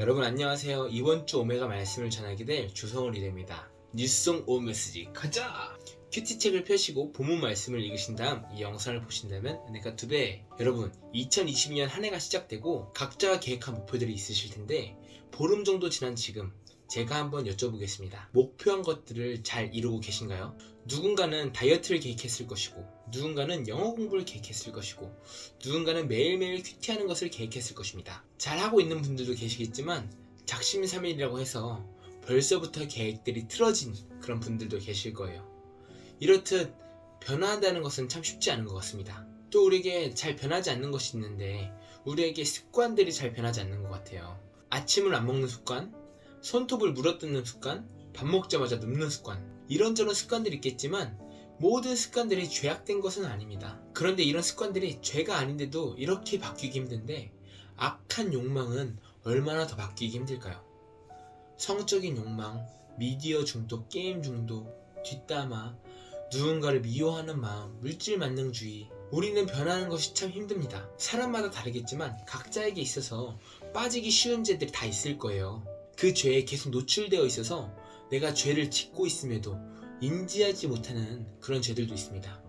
여러분 안녕하세요. 이번 주 오메가 말씀을 전하게 될 주성을 이됩니다. 뉴스송 오 메시지 가자! 큐티책을 펴시고 본문 말씀을 읽으신 다음 이 영상을 보신다면 은혜가 두 배. 여러분 2022년 한 해가 시작되고 각자가 계획한 목표들이 있으실 텐데 보름 정도 지난 지금 제가 한번 여쭤보겠습니다. 목표한 것들을 잘 이루고 계신가요? 누군가는 다이어트를 계획했을 것이고, 누군가는 영어 공부를 계획했을 것이고, 누군가는 매일매일 큐티하는 것을 계획했을 것입니다. 잘 하고 있는 분들도 계시겠지만, 작심삼일이라고 해서 벌써부터 계획들이 틀어진 그런 분들도 계실 거예요. 이렇듯 변화한다는 것은 참 쉽지 않은 것 같습니다. 또 우리에게 잘 변하지 않는 것이 있는데, 우리에게 습관들이 잘 변하지 않는 것 같아요. 아침을 안 먹는 습관, 손톱을 물어뜯는 습관, 밥 먹자마자 눕는 습관, 이런저런 습관들이 있겠지만 모든 습관들이 죄악된 것은 아닙니다. 그런데 이런 습관들이 죄가 아닌데도 이렇게 바뀌기 힘든데 악한 욕망은 얼마나 더 바뀌기 힘들까요? 성적인 욕망, 미디어 중독, 게임 중독, 뒷담화, 누군가를 미워하는 마음, 물질 만능주의. 우리는 변하는 것이 참 힘듭니다. 사람마다 다르겠지만 각자에게 있어서 빠지기 쉬운 죄들이 다 있을 거예요. 그 죄에 계속 노출되어 있어서 내가 죄를 짓고 있음에도 인지하지 못하는 그런 죄들도 있습니다.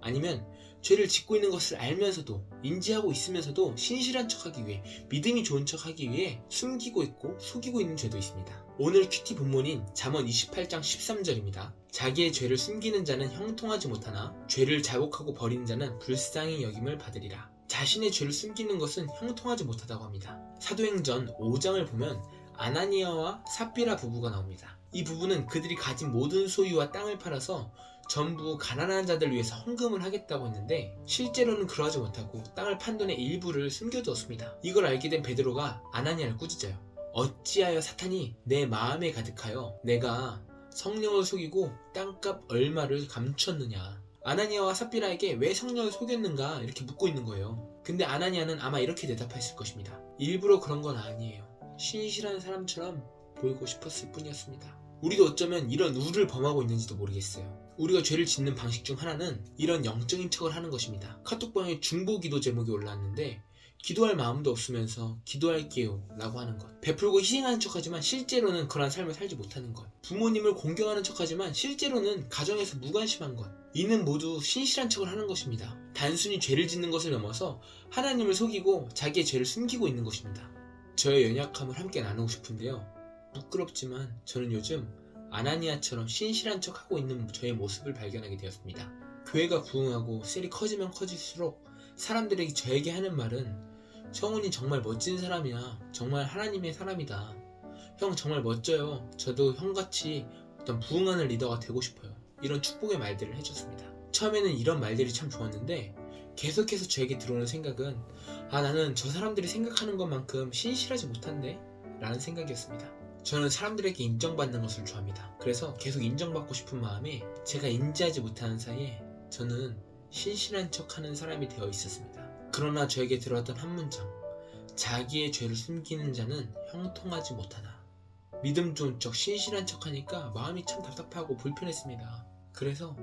아니면 죄를 짓고 있는 것을 알면서도 인지하고 있으면서도 신실한 척하기 위해 믿음이 좋은 척하기 위해 숨기고 있고 속이고 있는 죄도 있습니다. 오늘 큐티 본문인 잠언 28장 13절입니다. 자기의 죄를 숨기는 자는 형통하지 못하나 죄를 자복하고 버리는 자는 불쌍히 여김을 받으리라. 자신의 죄를 숨기는 것은 형통하지 못하다고 합니다. 사도행전 5장을 보면 아나니아와 삽비라 부부가 나옵니다. 이 부부는 그들이 가진 모든 소유와 땅을 팔아서 전부 가난한 자들 위해서 헌금을 하겠다고 했는데 실제로는 그러하지 못하고 땅을 판 돈의 일부를 숨겨두었습니다. 이걸 알게 된 베드로가 아나니아를 꾸짖어요. 어찌하여 사탄이 내 마음에 가득하여 내가 성령을 속이고 땅값 얼마를 감췄느냐. 아나니아와 삽비라에게 왜 성령을 속였는가 이렇게 묻고 있는 거예요. 근데 아나니아는 아마 이렇게 대답했을 것입니다. 일부러 그런 건 아니에요. 신실한 사람처럼 보이고 싶었을 뿐이었습니다. 우리도 어쩌면 이런 우를 범하고 있는지도 모르겠어요. 우리가 죄를 짓는 방식 중 하나는 이런 영적인 척을 하는 것입니다. 카톡방에 중보 기도 제목이 올라왔는데 기도할 마음도 없으면서 기도할게요 라고 하는 것 베풀고 희생하는 척하지만 실제로는 그러한 삶을 살지 못하는 것 부모님을 공경하는 척하지만 실제로는 가정에서 무관심한 것 이는 모두 신실한 척을 하는 것입니다 단순히 죄를 짓는 것을 넘어서 하나님을 속이고 자기의 죄를 숨기고 있는 것입니다 저의 연약함을 함께 나누고 싶은데요 부끄럽지만 저는 요즘 아나니아처럼 신실한 척하고 있는 저의 모습을 발견하게 되었습니다 교회가 부흥하고 셀이 커지면 커질수록 사람들에게 저에게 하는 말은 성훈이 정말 멋진 사람이야. 정말 하나님의 사람이다. 형 정말 멋져요. 저도 형같이 어떤 부흥하는 리더가 되고 싶어요. 이런 축복의 말들을 해줬습니다. 처음에는 이런 말들이 참 좋았는데 계속해서 저에게 들어오는 생각은 아 나는 저 사람들이 생각하는 것만큼 신실하지 못한데? 라는 생각이었습니다. 저는 사람들에게 인정받는 것을 좋아합니다. 그래서 계속 인정받고 싶은 마음에 제가 인지하지 못하는 사이에 저는 신실한 척하는 사람이 되어 있었습니다. 그러나 저에게 들어왔던 한 문장. 자기의 죄를 숨기는 자는 형통하지 못하나. 믿음 좋은 척, 신실한 척 하니까 마음이 참 답답하고 불편했습니다. 그래서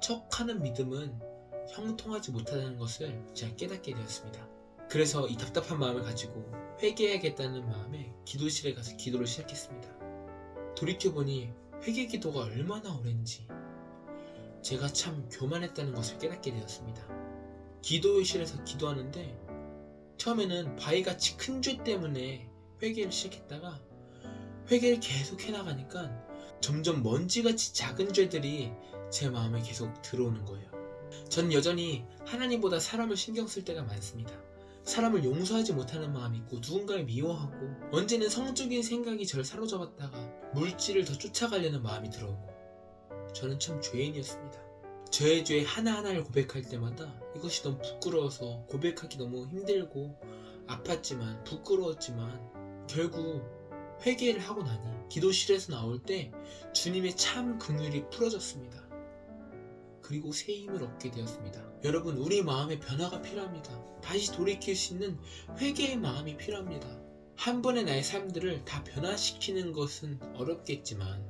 척하는 믿음은 형통하지 못하다는 것을 제가 깨닫게 되었습니다. 그래서 이 답답한 마음을 가지고 회개해야겠다는 마음에 기도실에 가서 기도를 시작했습니다. 돌이켜보니 회개 기도가 얼마나 오랜지 제가 참 교만했다는 것을 깨닫게 되었습니다. 기도실에서 기도하는데 처음에는 바위같이 큰 죄 때문에 회개를 시작했다가 회개를 계속 해나가니까 점점 먼지같이 작은 죄들이 제 마음에 계속 들어오는 거예요. 전 여전히 하나님보다 사람을 신경 쓸 때가 많습니다. 사람을 용서하지 못하는 마음이 있고 누군가를 미워하고 언제는 성적인 생각이 저를 사로잡았다가 물질을 더 쫓아가려는 마음이 들어오고 저는 참 죄인이었습니다. 저의 죄 하나하나를 고백할 때마다 이것이 너무 부끄러워서 고백하기 너무 힘들고 아팠지만 부끄러웠지만 결국 회개를 하고 나니 기도실에서 나올 때 주님의 참 긍휼이 풀어졌습니다. 그리고 새 힘을 얻게 되었습니다. 여러분 우리 마음에 변화가 필요합니다. 다시 돌이킬 수 있는 회개의 마음이 필요합니다. 한 번에 나의 삶들을 다 변화시키는 것은 어렵겠지만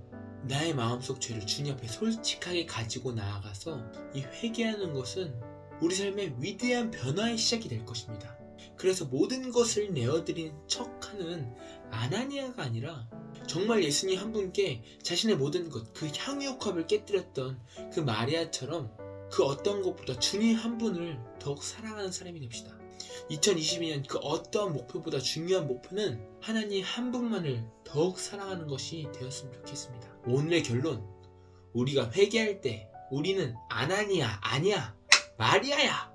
나의 마음속 죄를 주님 앞에 솔직하게 가지고 나아가서 이 회개하는 것은 우리 삶의 위대한 변화의 시작이 될 것입니다. 그래서 모든 것을 내어드린 척하는 아나니아가 아니라 정말 예수님 한 분께 자신의 모든 것, 그 향유 컵을 깨뜨렸던 그 마리아처럼 그 어떤 것보다 주님 한 분을 더욱 사랑하는 사람이 됩시다. 2022년 그 어떠한 목표보다 중요한 목표는 하나님 한 분만을 더욱 사랑하는 것이 되었으면 좋겠습니다. 오늘의 결론. 우리가 회개할 때 우리는 아나니아 아니야 마리아야